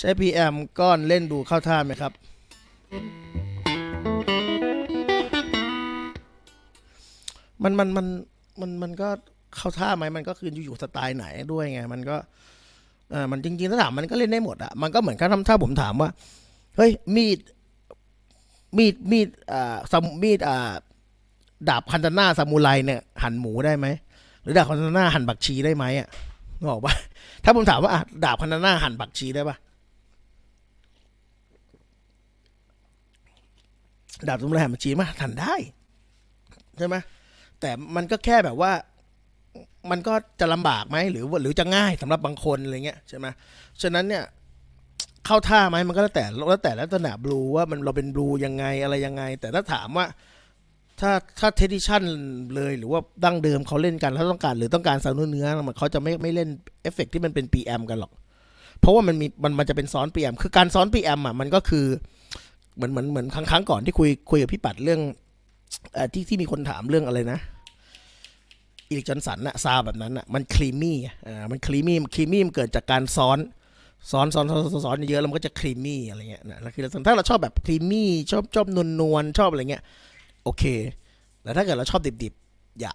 ใช้ PM ก้อนเล่นดูเข้าท่าไหมครับ มันมันมันมันมันก็เข้าท่าไหมมันก็คืออยู่สไตล์ไหนด้วยไง มันก็เออมันจริงๆถ้าถามมันก็เล่นได้หมดอะมันก็เหมือนกับถ้าผมถามว่า เฮ้ย มีด มีดมีดอ่าซามูมีดอ่าดาบคันตนาซามูไรเนี่ยหั่นหมูได้ไหมหรือดาบคันตนาหั่นบักชีได้ไหมอะนึกออกปะถ้าผมถามว่าอะดาบคันตนาหั่นบักชีได้ปะ ดาบซามูไรหั่นบักชีมั้ยหั่นได้ใช่ไหมแต่มันก็แค่แบบว่า มันก็จะลำบากไหมหรือว่าหรือจะง่ายสำหรับบางคนอะไรเงี้ยใช่ไหมฉะนั้นเนี่ย เข้าท่าไหมมันก็แล้วแต่แล้วแต่ลักษณะบลูว่ามันเราเป็นบลูยังไงอะไรยังไง แต่ถ้าถามว่าถ้าถ้าเทดิชันเลยหรือว่าดั้งเดิมเขาเล่นกันแล้วต้องการหรือต้องการซาวน์เนื้อมันเขาจะไม่ไม่เล่นเอฟเฟกต์ที่มันเป็น PM กันหรอก เพราะว่ามันมีมันมันจะเป็นซ้อน PM คือการซ้อน PM อะมันก็คือ เหมือนเหมือนเหมือนครั้งก่อนที่คุยคุยกับพี่ปัดเรื่องอที่ที่มีคนถามเรื่องอะไรนะอิลิกจอนสันอะซาแบบนั้นอะมันคลีมี่อ่ามันคลีมี่คลีมี่มันเกิดจากการซ้อนซ้อนซ้อนซ้อนซ้อนอนเยอะแล้วมันก็จะครีมมี่อะไรเงี้ยนะแล้วคือถ้าเราชอบแบบครีมมี่ชอบชอบนวลนวลๆชอบอะไรเงี้ยโอเคแต่ถ้าเกิดเราชอบดิบๆอย่า